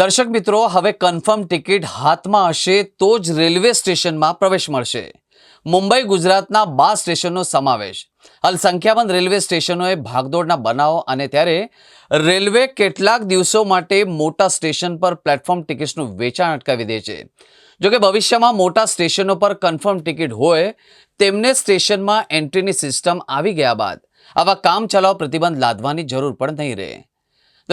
દર્શક મિત્રો, હવે કન્ફર્મ ટિકિટ હાથમાં હશે તો જ રેલવે સ્ટેશનમાં પ્રવેશ મળશે. મુંબઈ ગુજરાતના બાર સ્ટેશનનો સમાવેશ. હાલ સંખ્યાબંધ રેલવે સ્ટેશનોએ ભાગદોડના બનાવો અને ત્યારે રેલવે કેટલાક દિવસો માટે મોટા સ્ટેશન પર પ્લેટફોર્મ ટિકિટ્સનું વેચાણ અટકાવી દે છે. જોકે ભવિષ્યમાં મોટા સ્ટેશનો પર કન્ફર્મ ટિકિટ હોય, તેમને સ્ટેશનમાં એન્ટ્રીની સિસ્ટમ આવી ગયા બાદ આવા કામ ચલાવ પ્રતિબંધ લાદવાની જરૂર પણ નહીં રહે.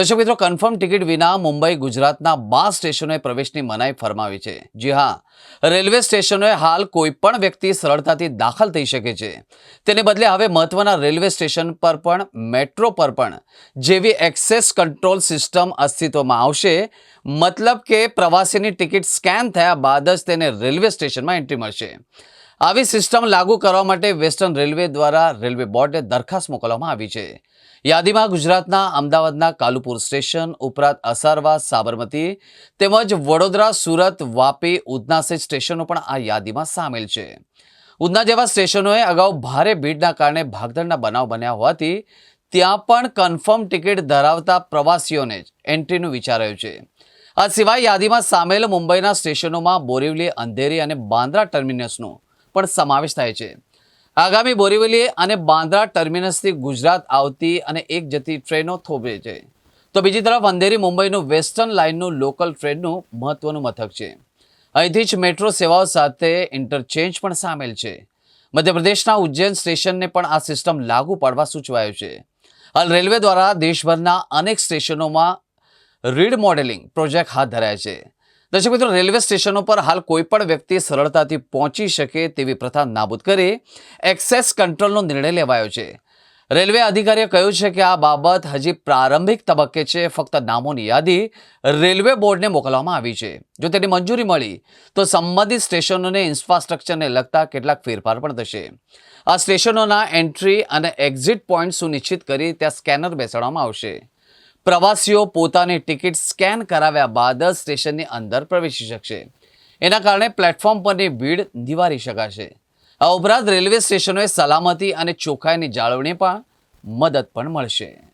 દર્શક મિત્રો કન્ફર્મ ટિકિટ વિના મુંબઈ ગુજરાતના બાર સ્ટેશનોએ પ્રવેશની મનાઈ ફરમાવી છે. જી હા, રેલવે સ્ટેશનોએ હાલ કોઈ વ્યક્તિ સરળતાથી દાખલ થઈ શકે છે. તેને બદલે હવે મહત્વના રેલવે સ્ટેશન પર પણ, મેટ્રો પર પણ જેવી એક્સેસ કંટ્રોલ સિસ્ટમ અસ્તિત્વમાં આવશે, મતલબ કે પ્રવાસીની ટિકિટ સ્કેન થયા બાદ જ તેને રેલવે સ્ટેશનમાં એન્ટ્રી મળશે. આવી સિસ્ટમ લાગુ કરવા માટે વેસ્ટર્ન રેલવે દ્વારા રેલવે બોર્ડે દરખાસ્ત મોકલવામાં આવી છે. યાદીમાં ગુજરાતના અમદાવાદના કાલુપુર સ્ટેશન, ઉપરાંત અસારવા, સાબરમતી તેમજ વડોદરા, સુરત, વાપી, ઉધના સ્ટેશનો પણ આ યાદીમાં સામેલ છે. ઉધના જેવા સ્ટેશનોએ અગાઉ ભારે ભીડના કારણે ભાગદળના બનાવ બન્યા હોવાથી ત્યાં પણ કન્ફર્મ ટિકિટ ધરાવતા પ્રવાસીઓને જ એન્ટ્રીનું વિચારાયું છે. આ સિવાય યાદીમાં સામેલ મુંબઈના સ્ટેશનોમાં બોરીવલી, અંધેરી અને બાંદ્રા ટર્મિનસનો પણ સમાવેશ થાય છે. આગામી બોરીવલી અને બાંદ્રા ટર્મિનસથી ગુજરાત આવતી અને એક જતી ટ્રેનો થોભે છે. તો બીજી તરફ અંધેરી મુંબઈનું વેસ્ટર્ન લાઇનનું લોકલ ટ્રેનનું મહત્વનું મથક છે. અહીંથી જ મેટ્રો સેવાઓ સાથે ઇન્ટરચેન્જ પણ સામેલ છે. મધ્યપ્રદેશના ઉજ્જૈન સ્ટેશનને પણ આ સિસ્ટમ લાગુ પાડવા સૂચવાયું છે. હાલ રેલવે દ્વારા દેશભરના અનેક સ્ટેશનોમાં રીડ મોડેલિંગ પ્રોજેક્ટ હાથ ધરાય છે. દર્શક મિત્રો, રેલવે સ્ટેશનો પર હાલ કોઈ પણ વ્યક્તિ સરળતાથી પહોંચી શકે તેવી પ્રથા નાબૂદ કરી એક્સેસ કંટ્રોલનો નિર્ણય લેવાયો છે. રેલવે અધિકારીએ કહ્યું છે કે આ બાબત હજી પ્રારંભિક તબક્કે છે, ફક્ત નામોની યાદી રેલવે બોર્ડને મોકલવામાં આવી છે. જો તેની મંજૂરી મળી, તો સંબંધિત સ્ટેશનોને ઇન્ફ્રાસ્ટ્રક્ચરને લગતા કેટલાક ફેરફાર પણ થશે. આ સ્ટેશનોના એન્ટ્રી અને એક્ઝિટ પોઈન્ટ સુનિશ્ચિત કરી ત્યાં સ્કેનર બેસાડવામાં આવશે. પ્રવાસીઓ પોતાની ટિકિટ સ્કેન કરાવ્યા બાદ સ્ટેશનની અંદર પ્રવેશી શકશે. એના કારણે પ્લેટફોર્મ પરની ભીડ નિવારી શકાશે. આ ઉપરાંત રેલવે સ્ટેશનોએ સલામતી અને ચોખ્ખાઈની જાળવણી પણ મદદ પણ મળશે.